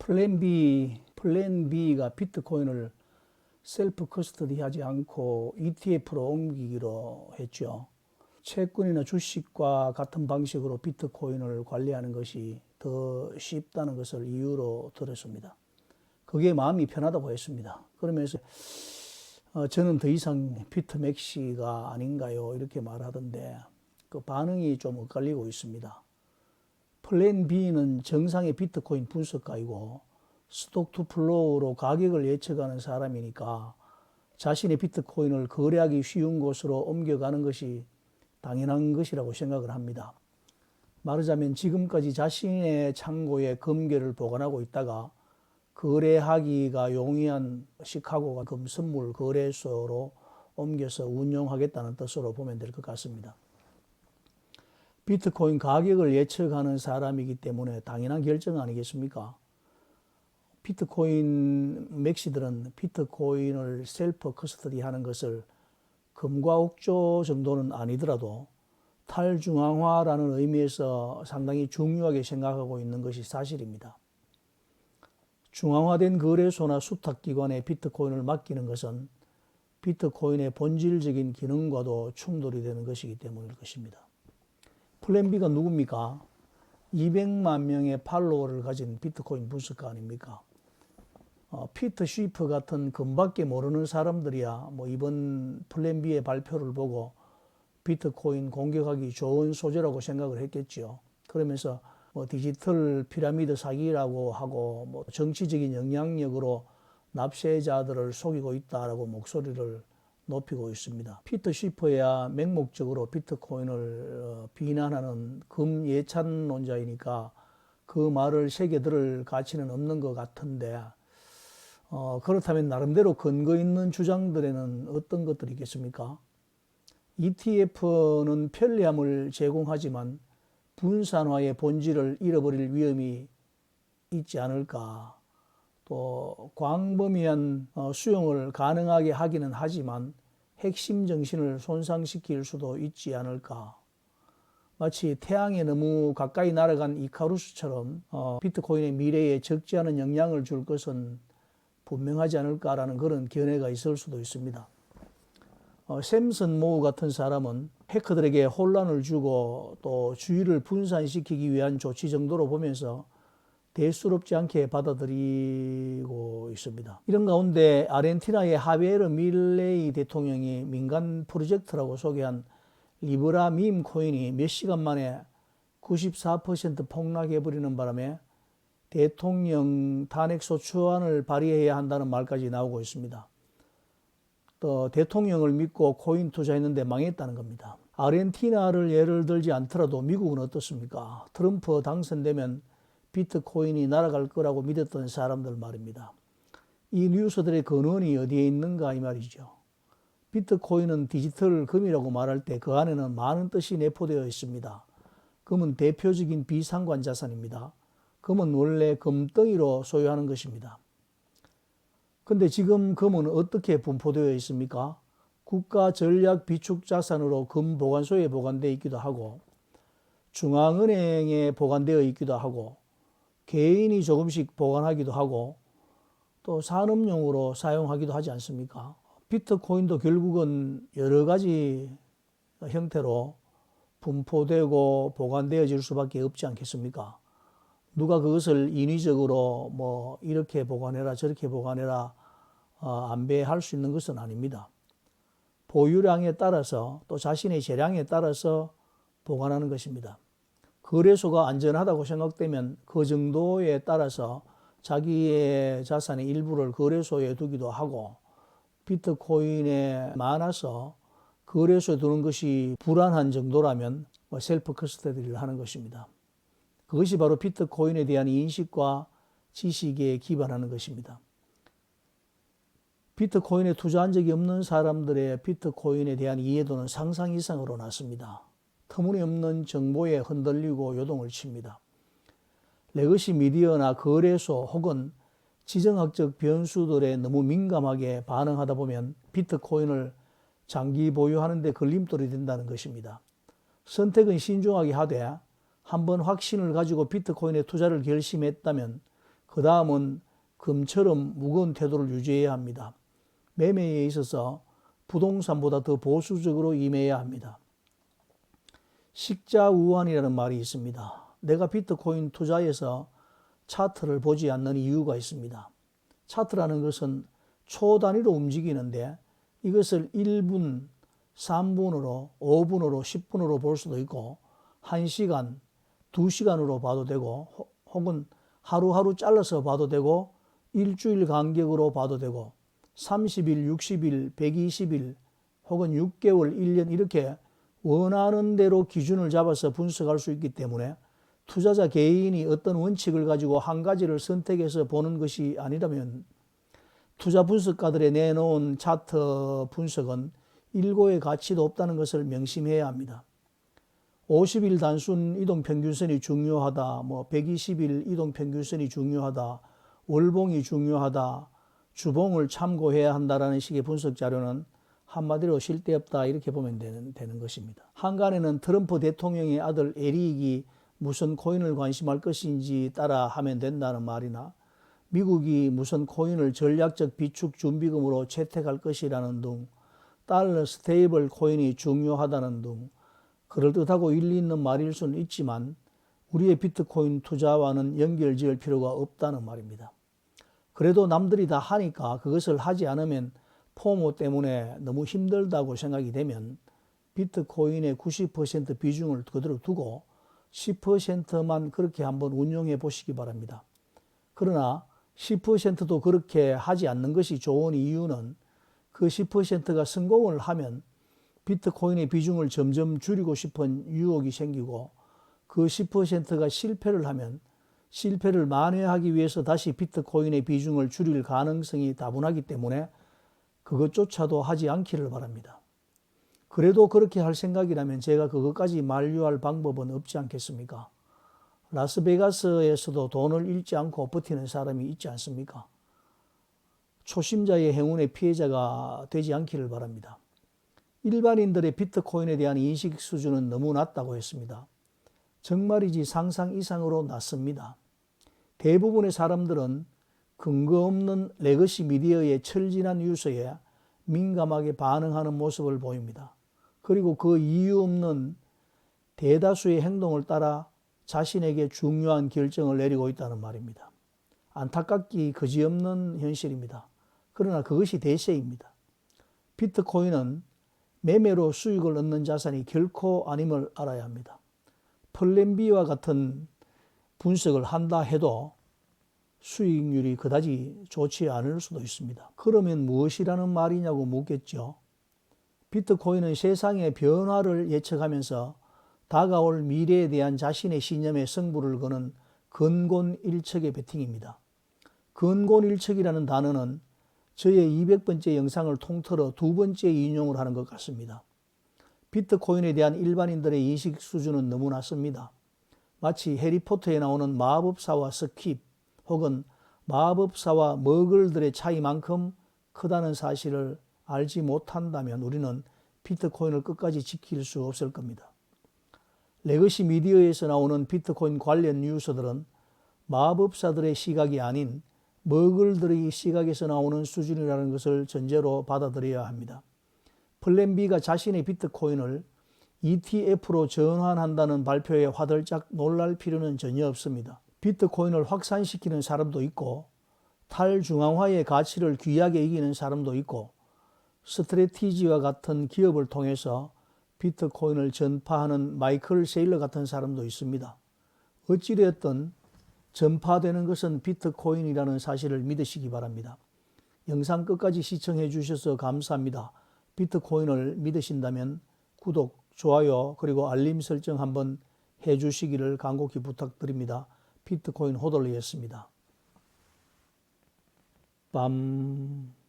플랜 B, 플랜 B가 비트코인을 셀프 커스터디 하지 않고 ETF로 옮기기로 했죠. 채권이나 주식과 같은 방식으로 비트코인을 관리하는 것이 더 쉽다는 것을 이유로 들었습니다. 그게 마음이 편하다고 했습니다. 그러면서 어, 저는 더 이상 비트맥시가 아닌가요? 이렇게 말하던데 그 반응이 좀 엇갈리고 있습니다. 플랜 B는 정상의 비트코인 분석가이고 스톡 투 플로우로 가격을 예측하는 사람이니까 자신의 비트코인을 거래하기 쉬운 곳으로 옮겨가는 것이 당연한 것이라고 생각을 합니다. 말하자면 지금까지 자신의 창고에 금괴를 보관하고 있다가 거래하기가 용이한 시카고가 금선물 거래소로 옮겨서 운영하겠다는 뜻으로 보면 될 것 같습니다. 비트코인 가격을 예측하는 사람이기 때문에 당연한 결정 아니겠습니까? 비트코인 맥시들은 비트코인을 셀프 커스터디 하는 것을 금과 옥조 정도는 아니더라도 탈중앙화라는 의미에서 상당히 중요하게 생각하고 있는 것이 사실입니다. 중앙화된 거래소나 수탁기관에 비트코인을 맡기는 것은 비트코인의 본질적인 기능과도 충돌이 되는 것이기 때문일 것입니다. 플랜 B가 누굽니까? 200만 명의 팔로워를 가진 비트코인 분석가 아닙니까? 어, 피터 쉬프 같은 금밖에 모르는 사람들이야 뭐 이번 플랜 B의 발표를 보고 비트코인 공격하기 좋은 소재라고 생각을 했겠지요. 그러면서 뭐 디지털 피라미드 사기라고 하고 뭐 정치적인 영향력으로 납세자들을 속이고 있다라고 목소리를 높이고 있습니다. 피터 쉬퍼야 맹목적으로 비트코인을 어, 비난하는 금예찬론자이니까 그 말을 새겨들을 가치는 없는 것 같은데 어, 그렇다면 나름대로 근거 있는 주장들에는 어떤 것들이 있겠습니까? ETF는 편리함을 제공하지만 분산화의 본질을 잃어버릴 위험이 있지 않을까. 또 광범위한 어, 수용을 가능하게 하기는 하지만 핵심 정신을 손상시킬 수도 있지 않을까. 마치 태양에 너무 가까이 날아간 이카루스처럼 어, 비트코인의 미래에 적지 않은 영향을 줄 것은 분명하지 않을까라는 그런 견해가 있을 수도 있습니다. 어, 샘슨 모우 같은 사람은 해커들에게 혼란을 주고 또 주의를 분산시키기 위한 조치 정도로 보면서 대수롭지 않게 받아들이고 있습니다. 이런 가운데 아르헨티나의 하베르 밀레이 대통령이 민간 프로젝트라고 소개한 리브라 밈 코인이 몇 시간 만에 94% 폭락해버리는 바람에 대통령 탄핵 소추안을 발의해야 한다는 말까지 나오고 있습니다. 또 대통령을 믿고 코인 투자했는데 망했다는 겁니다. 아르헨티나를 예를 들지 않더라도 미국은 어떻습니까? 트럼프 당선되면 비트코인이 날아갈 거라고 믿었던 사람들 말입니다. 이 뉴스들의 근원이 어디에 있는가 이 말이죠. 비트코인은 디지털 금이라고 말할 때 그 안에는 많은 뜻이 내포되어 있습니다. 금은 대표적인 비상관 자산입니다. 금은 원래 금덩이로 소유하는 것입니다. 근데 지금 금은 어떻게 분포되어 있습니까? 국가 전략 비축 자산으로 금 보관소에 보관되어 있기도 하고 중앙은행에 보관되어 있기도 하고 개인이 조금씩 보관하기도 하고 또 산업용으로 사용하기도 하지 않습니까? 비트코인도 결국은 여러 가지 형태로 분포되고 보관되어질 수밖에 없지 않겠습니까? 누가 그것을 인위적으로 뭐 이렇게 보관해라 저렇게 보관해라 어, 안배할 수 있는 것은 아닙니다. 보유량에 따라서 또 자신의 재량에 따라서 보관하는 것입니다. 거래소가 안전하다고 생각되면 그 정도에 따라서 자기의 자산의 일부를 거래소에 두기도 하고 비트코인에 많아서 거래소에 두는 것이 불안한 정도라면 뭐 셀프 커스터디를 하는 것입니다. 그것이 바로 비트코인에 대한 인식과 지식에 기반하는 것입니다. 비트코인에 투자한 적이 없는 사람들의 비트코인에 대한 이해도는 상상 이상으로 낮습니다. 터무니없는 정보에 흔들리고 요동을 칩니다. 레거시 미디어나 거래소 혹은 지정학적 변수들에 너무 민감하게 반응하다 보면 비트코인을 장기 보유하는 데 걸림돌이 된다는 것입니다. 선택은 신중하게 하되 한 번 확신을 가지고 비트코인에 투자를 결심했다면 그 다음은 금처럼 무거운 태도를 유지해야 합니다. 매매에 있어서 부동산보다 더 보수적으로 임해야 합니다. 식자우환이라는 말이 있습니다. 내가 비트코인 투자에서 차트를 보지 않는 이유가 있습니다. 차트라는 것은 초 단위로 움직이는데 이것을 1분, 3분으로, 5분으로, 10분으로 볼 수도 있고 1시간, 2시간으로 봐도 되고 혹은 하루하루 잘라서 봐도 되고 일주일 간격으로 봐도 되고 30일, 60일, 120일 혹은 6개월, 1년 이렇게 원하는 대로 기준을 잡아서 분석할 수 있기 때문에 투자자 개인이 어떤 원칙을 가지고 한 가지를 선택해서 보는 것이 아니라면 투자 분석가들의 내놓은 차트 분석은 일고의 가치도 없다는 것을 명심해야 합니다. 50일 단순 이동 평균선이 중요하다, 뭐 120일 이동 평균선이 중요하다, 월봉이 중요하다, 주봉을 참고해야 한다라는 식의 분석 자료는 한마디로 실데없다 이렇게 보면 되는, 되는 것입니다. 한간에는 트럼프 대통령의 아들 에릭이 무슨 코인을 관심할 것인지 따라 하면 된다는 말이나 미국이 무슨 코인을 전략적 비축 준비금으로 채택할 것이라는 등 달러 스테이블 코인이 중요하다는 등 그럴듯하고 일리 있는 말일 수는 있지만 우리의 비트코인 투자와는 연결 지을 필요가 없다는 말입니다. 그래도 남들이 다 하니까 그것을 하지 않으면 포모 때문에 너무 힘들다고 생각이 되면 비트코인의 90% 비중을 그대로 두고 10%만 그렇게 한번 운용해 보시기 바랍니다. 그러나 10%도 그렇게 하지 않는 것이 좋은 이유는 그 10%가 성공을 하면 비트코인의 비중을 점점 줄이고 싶은 유혹이 생기고 그 10%가 실패를 하면 실패를 만회하기 위해서 다시 비트코인의 비중을 줄일 가능성이 다분하기 때문에 그것조차도 하지 않기를 바랍니다. 그래도 그렇게 할 생각이라면 제가 그것까지 만류할 방법은 없지 않겠습니까? 라스베가스에서도 돈을 잃지 않고 버티는 사람이 있지 않습니까? 초심자의 행운의 피해자가 되지 않기를 바랍니다. 일반인들의 비트코인에 대한 인식 수준은 너무 낮다고 했습니다. 정말이지 상상 이상으로 낮습니다. 대부분의 사람들은 근거 없는 레거시 미디어의 철진한 뉴스에 민감하게 반응하는 모습을 보입니다. 그리고 그 이유 없는 대다수의 행동을 따라 자신에게 중요한 결정을 내리고 있다는 말입니다. 안타깝기 그지없는 현실입니다. 그러나 그것이 대세입니다. 비트코인은 매매로 수익을 얻는 자산이 결코 아님을 알아야 합니다. 플랜 B와 같은 분석을 한다 해도 수익률이 그다지 좋지 않을 수도 있습니다. 그러면 무엇이라는 말이냐고 묻겠죠. 비트코인은 세상의 변화를 예측하면서 다가올 미래에 대한 자신의 신념의 승부를 거는 근곤일척의 베팅입니다. 근곤일척이라는 단어는 저의 200번째 영상을 통틀어 두 번째 인용을 하는 것 같습니다. 비트코인에 대한 일반인들의 인식 수준은 너무 낮습니다. 마치 해리포터에 나오는 마법사와 스킵 혹은 마법사와 머글들의 차이만큼 크다는 사실을 알지 못한다면 우리는 비트코인을 끝까지 지킬 수 없을 겁니다. 레거시 미디어에서 나오는 비트코인 관련 뉴스들은 마법사들의 시각이 아닌 머글들의 시각에서 나오는 수준이라는 것을 전제로 받아들여야 합니다. 플랜 B가 자신의 비트코인을 ETF로 전환한다는 발표에 화들짝 놀랄 필요는 전혀 없습니다. 비트코인을 확산시키는 사람도 있고 탈중앙화의 가치를 귀하게 이기는 사람도 있고 스트레티지와 같은 기업을 통해서 비트코인을 전파하는 마이클 세일러 같은 사람도 있습니다. 어찌되었든 전파되는 것은 비트코인이라는 사실을 믿으시기 바랍니다. 영상 끝까지 시청해 주셔서 감사합니다. 비트코인을 믿으신다면 구독, 좋아요, 그리고 알림 설정 한번 해 주시기를 간곡히 부탁드립니다. 비트코인 호돌리였습니다. 빰.